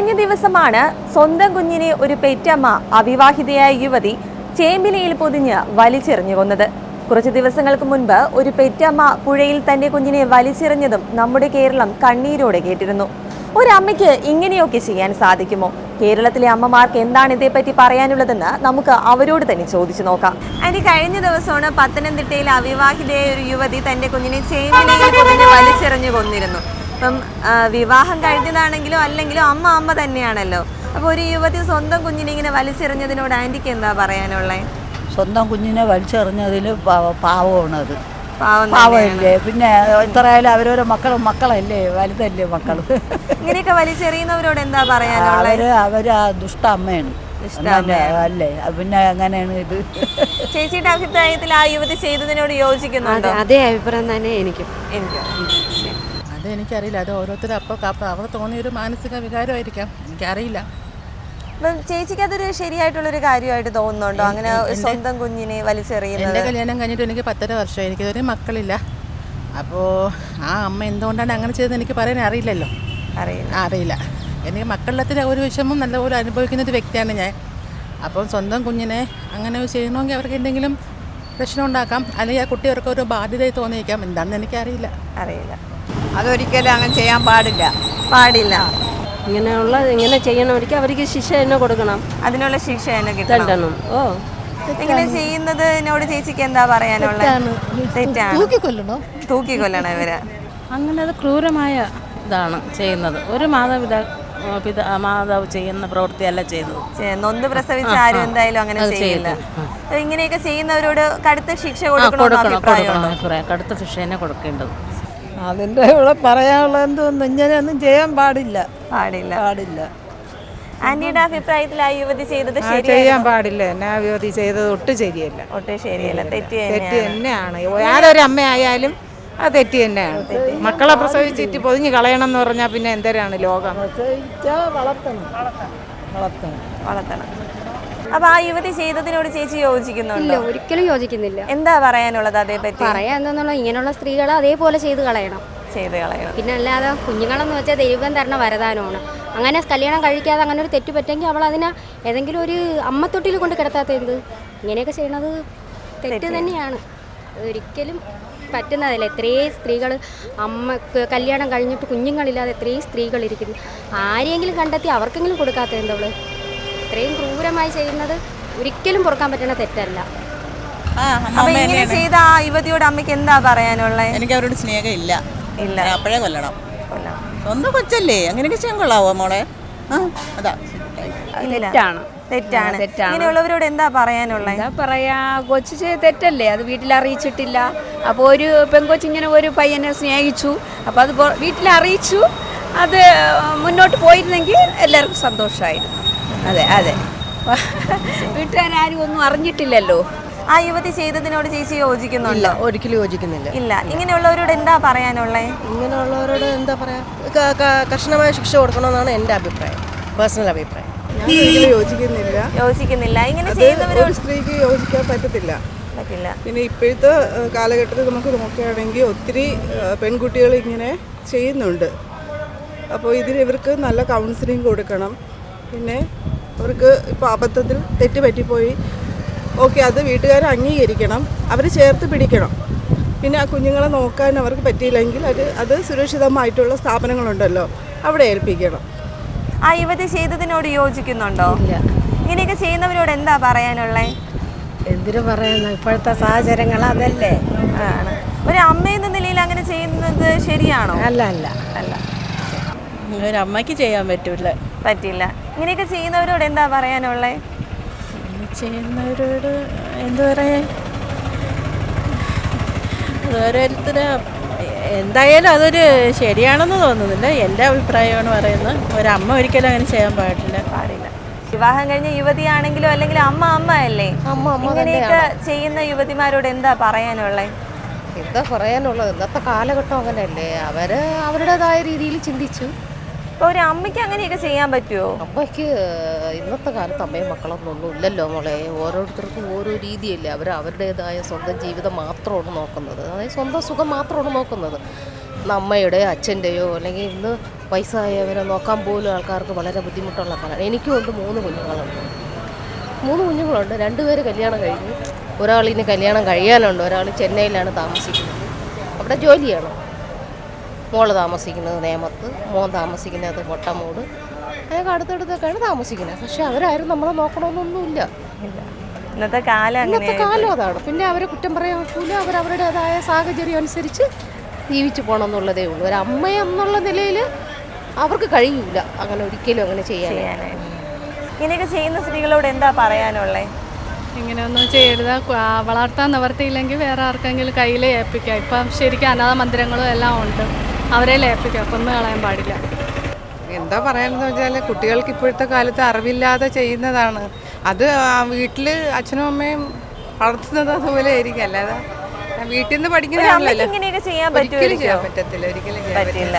കഴിഞ്ഞ ദിവസമാണ് സ്വന്തം കുഞ്ഞിനെ ഒരു പെറ്റമ്മ അവിവാഹിതയായ യുവതി ചേമ്പിലയിൽ പൊതിഞ്ഞ് വലിച്ചെറിഞ്ഞു കൊന്നത്. കുറച്ച് ദിവസങ്ങൾക്ക് മുൻപ് ഒരു പെറ്റമ്മ പുഴയിൽ തന്റെ കുഞ്ഞിനെ വലിച്ചെറിഞ്ഞതും നമ്മുടെ കേരളം കണ്ണീരോടെ കേട്ടിരുന്നു. ഒരമ്മയ്ക്ക് ഇങ്ങനെയൊക്കെ ചെയ്യാൻ സാധിക്കുമോ? കേരളത്തിലെ അമ്മമാർക്ക് എന്താണ് ഇതേപ്പറ്റി പറയാനുള്ളതെന്ന് നമുക്ക് അവരോട് തന്നെ ചോദിച്ചു നോക്കാം. അതിന് കഴിഞ്ഞ ദിവസമാണ് പത്തനംതിട്ടയിൽ അവിവാഹിതയായ ഒരു യുവതി തന്റെ കുഞ്ഞിനെ ചേമ്പിലയിൽ പൊതിഞ്ഞ് വലിച്ചെറിഞ്ഞു കൊന്നിരുന്നു. ഇപ്പം വിവാഹം കഴിഞ്ഞതാണെങ്കിലും അല്ലെങ്കിലും അമ്മ അമ്മ തന്നെയാണല്ലോ. അപ്പോൾ ഒരു യുവതി സ്വന്തം കുഞ്ഞിനെ ഇങ്ങനെ വലിച്ചെറിഞ്ഞതിനോട് ആന്റിക്ക് എന്താ പറയാനുള്ളത് സ്വന്തം കുഞ്ഞിനെ വലിച്ചെറിഞ്ഞതിൽ പാവമാണ് അത്. പാവമല്ലേ? പിന്നെ എത്രയായാലും അവരോരോ മക്കളും മക്കളല്ലേ? വലുതല്ലേ മക്കൾ ഇങ്ങനെയൊക്കെ വലിച്ചെറിയുന്നവരോട് എന്താ പറയാനുള്ളത് അവർ അവർ ആ ദുഷ്ട അമ്മയാണ് അങ്ങനെ അല്ലേ? അത് പിന്നെ എങ്ങനെയാണ് ഇത്. ചേച്ചിയുടെ അഭിപ്രായത്തിൽ ആ യുവതി ചെയ്തതിനോട് യോജിക്കുന്നുണ്ടോ? അതേ അഭിപ്രായം തന്നെ എനിക്കും. എനിക്ക്. അത് എനിക്കറിയില്ല അത് ഓരോരുത്തരും അപ്പോൾ അവർ തോന്നിയൊരു മാനസിക വികാരമായിരിക്കാം. എനിക്കറിയില്ല. അപ്പം ചേച്ചിക്ക് അതൊരു ശരിയായിട്ടുള്ളൊരു കാര്യമായിട്ട് തോന്നുന്നുണ്ടോ? അങ്ങനെ സ്വന്തം കുഞ്ഞിനെ വലിച്ചെറിയുന്നത്. എന്റെ കല്യാണം കഴിഞ്ഞിട്ട് എനിക്ക് പത്തര വർഷം എനിക്കിതുവരെ മക്കളില്ല. അപ്പോൾ ആ അമ്മ എന്തുകൊണ്ടാണ് അങ്ങനെ ചെയ്തത് എനിക്ക് പറയാൻ അറിയില്ലല്ലോ. അറിയില്ല. അറിയില്ല. എനിക്ക് മക്കളത്തിൽ ഒരു വിഷമം നല്ലപോലെ അനുഭവിക്കുന്ന ഒരു വ്യക്തിയാണ് ഞാൻ. അപ്പോൾ സ്വന്തം കുഞ്ഞിനെ അങ്ങനെ ചെയ്യണമെങ്കിൽ അവർക്ക് എന്തെങ്കിലും പ്രശ്നം ഉണ്ടാക്കാം. അല്ലെങ്കിൽ ആ കുട്ടി അവർക്ക് ഒരു ബാധ്യതയായി തോന്നിയേക്കാം. എന്താണെന്ന് എനിക്കറിയില്ല. അറിയില്ല. അതൊരിക്കലും അങ്ങനെ ചെയ്യാൻ പാടില്ല. പാടില്ല. ഇങ്ങനെയുള്ള ഇങ്ങനെ ചെയ്യണവർക്ക് അവർക്ക് ശിക്ഷ തന്നെ കൊടുക്കണം. അതിനുള്ള ശിക്ഷ തന്നെ കിട്ടണം. ഓ. ഇങ്ങനെ ചെയ്യുന്നതിനോട് ചേച്ചിക്ക് എന്താ പറയാനുള്ളത്? തെറ്റാണ്. തൂക്കിക്കൊല്ലണോ? തൂക്കിക്കൊല്ലണം ഇവർ. അങ്ങനെ അത് ക്രൂരമായ ഇതാണ് ചെയ്യുന്നത്. ഒരു മാതാപിതാ പിതാ മാതാവ് ചെയ്യുന്ന പ്രവൃത്തിയല്ല ചെയ്തത്. നൊന്ത് പ്രസവിച്ച ആരും എന്തായാലും അങ്ങനെ ചെയ്യില്ല. ഇങ്ങനെയൊക്കെ ചെയ്യുന്നവരോട് കടുത്ത ശിക്ഷ കൊടുക്കണം കടുത്ത ശിക്ഷ തന്നെ കൊടുക്കേണ്ടത്. അതിന്റെ ഇവിടെ പറയാനുള്ള എന്തോന്നും ഇങ്ങനെയൊന്നും ചെയ്യാൻ പാടില്ല. പാടില്ല. പാടില്ല. ആന്റിയുടെ അഭിപ്രായത്തിൽ ആ യുവതി ചെയ്തത് ആ, ചെയ്യാൻ പാടില്ല. എന്നാ യുവതി ചെയ്തത് ഒട്ടും ശരിയല്ല. ഒട്ടും ശരിയല്ല. തെറ്റ് തെറ്റ് തന്നെയാണ്. തന്നെയാണ്. ആരൊരു അമ്മയായാലും അത് തെറ്റ് തന്നെയാണ്. മക്കളെ പ്രസവിച്ചിട്ട് പൊതിഞ്ഞ് കളയണം എന്ന് പറഞ്ഞാൽ പിന്നെ എന്തരാണ് ലോകം? വളർത്തണം. വളർത്തണം. വളർത്തണം. അപ്പൊ ആ യുവതി ചെയ്തതിനോട് ചേച്ചി യോജിക്കുന്നുണ്ടോ? ഒരിക്കലും യോജിക്കുന്നില്ല. എന്താ പറയാനുള്ളത് അതേപറ്റി? പറയാ എന്താന്നുള്ള ഇങ്ങനെയുള്ള സ്ത്രീകളെ അതേപോലെ ചെയ്ത് കളയണം. ചെയ്ത് കളയണം. പിന്നെ അല്ലാതെ കുഞ്ഞുങ്ങളെന്ന് വെച്ചാൽ ദൈവം തരണ വരദാനമാണ്. അങ്ങനെ കല്യാണം കഴിക്കാതെ അങ്ങനെ ഒരു തെറ്റ് പറ്റെങ്കിൽ അവൾ അതിനെ ഏതെങ്കിലും ഒരു അമ്മത്തൊട്ടിൽ കൊണ്ട് കിടത്താത്ത എന്ത്? ഇങ്ങനെയൊക്കെ ചെയ്യണത് തെറ്റ് തന്നെയാണ്. ഒരിക്കലും പറ്റുന്നതല്ല. എത്രയും സ്ത്രീകൾ അമ്മ കല്യാണം കഴിഞ്ഞിട്ട് കുഞ്ഞുങ്ങളില്ലാതെ എത്രയും സ്ത്രീകൾ ഇരിക്കുന്നു ആരെയെങ്കിലും കണ്ടെത്തി അവർക്കെങ്കിലും കൊടുക്കാത്ത എന്തവൾ? ഇത്രയും ക്രൂരമായി ചെയ്യുന്നത് ഒരിക്കലും പൊറുക്കാൻ പറ്റുന്ന തെറ്റല്ല. ആ അപ്പൊ ഇങ്ങനെ ചെയ്ത ആ യുവതിയോട് അമ്മയ്ക്ക് എന്താ പറയാനുള്ളത് എനിക്ക് അവരോട് സ്നേഹമില്ല. ഇല്ല. ഇല്ല അപ്പോഴേ കൊല്ലണം. കൊല്ലാം. സ്വന്തം കൊച്ചല്ലേ? അങ്ങനെയൊക്കെ ചെയ്യാൻ കൊള്ളാവോ മോളെ? അതാ. തെറ്റാണ്. തെറ്റാണ്. തെറ്റാണ്. ഇങ്ങനെയുള്ളവരോട് എന്താ പറയാനുള്ളത് എന്താ പറയാ കൊച്ചു ചെയ്ത തെറ്റല്ലേ? അത് വീട്ടിൽ അറിയിച്ചിട്ടില്ല. അപ്പോൾ ഒരു പെങ്കൊച്ച് ഇങ്ങനെ ഒരു പയ്യനെ സ്നേഹിച്ചു. അപ്പോൾ അത് വീട്ടിൽ അറിയിച്ചു. അത് മുന്നോട്ട് പോയിരുന്നെങ്കിൽ എല്ലാവർക്കും സന്തോഷമായിരുന്നു. അതെ അതെ. വീട്ടുകാരും ഒന്നും അറിഞ്ഞിട്ടില്ലല്ലോ? ആ യുവതി ചെയ്തതിനോട് ചേച്ചി യോജിക്കുന്നില്ല ഒരിക്കലും യോജിക്കുന്നില്ല. ഇല്ല. ഇങ്ങനെയുള്ളവരോട് എന്താ പറയാനുള്ളത് ഇങ്ങനെയുള്ളവരോട് എന്താ പറയാ? കർശനമായ ശിക്ഷ കൊടുക്കണമെന്നാണ് എന്റെ അഭിപ്രായം. പേഴ്സണൽ അഭിപ്രായം. യോജിക്കുന്നില്ല. യോജിക്കുന്നില്ല. ഇങ്ങനെ ചെയ്യുന്നവരോട് സ്ത്രീക്ക് യോജിക്കാൻ പറ്റത്തില്ല. പറ്റില്ല പിന്നെ ഇപ്പോഴത്തെ കാലഘട്ടത്തിൽ നമുക്ക് നോക്കുകയാണെങ്കിൽ ഒത്തിരി പെൺകുട്ടികൾ ഇങ്ങനെ ചെയ്യുന്നുണ്ട്. അപ്പോൾ ഇതിന് ഇവർക്ക് നല്ല കൗൺസിലിംഗ് കൊടുക്കണം. പിന്നെ അവർക്ക് ഇപ്പോൾ അബദ്ധത്തിൽ തെറ്റ് പറ്റിപ്പോയി ഓക്കെ അത് വീട്ടുകാർ അംഗീകരിക്കണം. അവർ ചേർത്ത് പിടിക്കണം. പിന്നെ ആ കുഞ്ഞുങ്ങളെ നോക്കാൻ അവർക്ക് പറ്റിയില്ലെങ്കിൽ അത് അത് സുരക്ഷിതമായിട്ടുള്ള സ്ഥാപനങ്ങളുണ്ടല്ലോ അവിടെ ഏൽപ്പിക്കണം. ആ യുവതി ചെയ്തതിനോട് യോജിക്കുന്നുണ്ടോ? ഇങ്ങനെയൊക്കെ ചെയ്യുന്നവരോട് എന്താ പറയാനുള്ളത് എന്തിനു പറയുന്നു ഇപ്പോഴത്തെ സാഹചര്യങ്ങൾ അതല്ലേ. ആണ്. ഒരു അമ്മ എന്ന നിലയിൽ അങ്ങനെ ചെയ്യുന്നത് ശരിയാണോ? അല്ല അല്ല. അല്ല. ഒരു അമ്മയ്ക്ക് ചെയ്യാൻ പറ്റൂല. പറ്റില്ല. ഇങ്ങനെയൊക്കെ ചെയ്യുന്നവരോട് എന്താ പറയാനുള്ളത് ചെയ്യുന്നവരോട് എന്താ പറയാ? അത് എന്തായാലും അതൊരു ശരിയാണെന്ന് തോന്നുന്നില്ല. എന്റെ അഭിപ്രായമാണ് പറയുന്നത്. ഒരമ്മ ഒരിക്കലും അങ്ങനെ ചെയ്യാൻ പാടില്ല. പാടില്ല. വിവാഹം കഴിഞ്ഞ യുവതിയാണെങ്കിലും അല്ലെങ്കിൽ അമ്മ അമ്മ അല്ലേ? അമ്മ അമ്മ ഇങ്ങനെയൊക്കെ ചെയ്യുന്ന യുവതിമാരോട് എന്താ പറയാനുള്ളത് എന്താ പറയാനുള്ളത്? ഇന്നത്തെ കാലഘട്ടം അങ്ങനെയല്ലേ. അവർ അവരുടേതായ രീതിയിൽ ചിന്തിച്ചു. ഒരു അമ്മയ്ക്ക് അങ്ങനെയൊക്കെ ചെയ്യാൻ പറ്റുമോ അമ്മയ്ക്ക് ഇന്നത്തെ കാലത്ത് അമ്മയും മക്കളൊന്നും ഇല്ലല്ലോ മോളെ. ഓരോരുത്തർക്കും ഓരോ രീതിയല്ലേ. അവർ അവരുടേതായ സ്വന്തം ജീവിതം മാത്രമാണ് നോക്കുന്നത്. അതായത് സ്വന്തം സുഖം മാത്രമാണ് നോക്കുന്നത്. അമ്മയുടെയോ അച്ഛന്റെയോ അല്ലെങ്കിൽ ഇന്ന് ആയവരെ നോക്കാൻ പോലും ആൾക്കാർക്ക് വളരെ ബുദ്ധിമുട്ടുള്ള കാലമാണ്. എനിക്കും ഉണ്ട് മൂന്ന് കുഞ്ഞുങ്ങളുണ്ട്. മൂന്ന് കുഞ്ഞുങ്ങളുണ്ട്. രണ്ടുപേര് കല്യാണം കഴിഞ്ഞു. ഒരാൾ ഇനി കല്യാണം കഴിയാനുണ്ട്. ഒരാൾ ചെന്നൈയിലാണ് താമസിക്കുന്നത്. അവിടെ ജോലിയാണ്? മോൾ താമസിക്കുന്നത് നേമത്ത് മോൻ താമസിക്കുന്നത് കൊട്ടമൂട്. അതൊക്കെ അടുത്തടുത്തൊക്കെയാണ് താമസിക്കുന്നത്. പക്ഷെ അവരാരും നമ്മളെ നോക്കണമെന്നൊന്നുമില്ല ഇന്നത്തെ കാലം ഇന്നത്തെ അങ്ങനെ കാലം അതാണ്. പിന്നെ അവരെ കുറ്റം പറയാൻ പറ്റൂല അവരവരുടേതായ സാഹചര്യം അനുസരിച്ച് ജീവിച്ചു പോകണം എന്നുള്ളതേ ഉള്ളൂ. ഒരു അമ്മ എന്നുള്ള നിലയിൽ അവർക്ക് കഴിയൂല. അങ്ങനെ ഒരിക്കലും അങ്ങനെ ചെയ്യാനായിട്ട് ഇങ്ങനെയൊക്കെ ചെയ്യുന്ന സ്ത്രീകളോട് എന്താ പറയാനുള്ളേ? ഇങ്ങനെയൊന്നും ചെയ്യരുത്. വളർത്താൻ നിവർത്തിയില്ലെങ്കിൽ വേറെ ആർക്കെങ്കിലും കയ്യിൽ ഏൽപ്പിക്കാം. ഇപ്പം ശരിക്കും അനാഥ മന്ദിരങ്ങളും എല്ലാം ഉണ്ട്. അവരെ ഏൽപ്പിക്കാം കൊന്നു കളയാൻ പാടില്ല. എന്താ പറയാനെന്ന് വെച്ചാൽ കുട്ടികൾക്ക് ഇപ്പോഴത്തെ കാലത്ത് അറിവില്ലാതെ ചെയ്യുന്നതാണ്. അത് വീട്ടിൽ അച്ഛനും അമ്മയും വളർത്തുന്നത് അതുപോലെ ആയിരിക്കും. അല്ലാതെ വീട്ടിൽ നിന്ന് പഠിക്കുന്ന ഒരിക്കലും ചെയ്യാൻ പറ്റത്തില്ല ഒരിക്കലും ചെയ്യാൻ പറ്റില്ല. പറ്റില്ല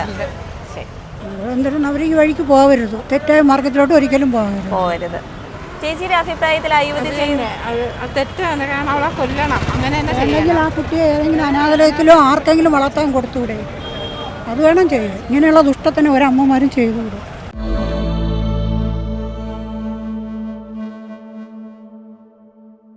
എന്തിനും അവർ ഈ വഴിക്ക് പോകരുത്. തെറ്റായ മാർഗത്തിലോട്ട് ഒരിക്കലും പോകരുത്. പോകരുത്. ചേച്ചിയുടെ അഭിപ്രായത്തിൽ തെറ്റാണ്. കാരണം അവളെ കൊല്ലണം. അങ്ങനെ ആ കുട്ടിയെ ഏതെങ്കിലും അനാഥലയത്തിലോ ആർക്കെങ്കിലും വളർത്താൻ കൊടുത്തുകൂടെ അത് വേണം ചെയ്യുക ഇങ്ങനെയുള്ള ദുഷ്ടത്തിന് ഒരമ്മമാരും ചെയ്തുകൂടെ?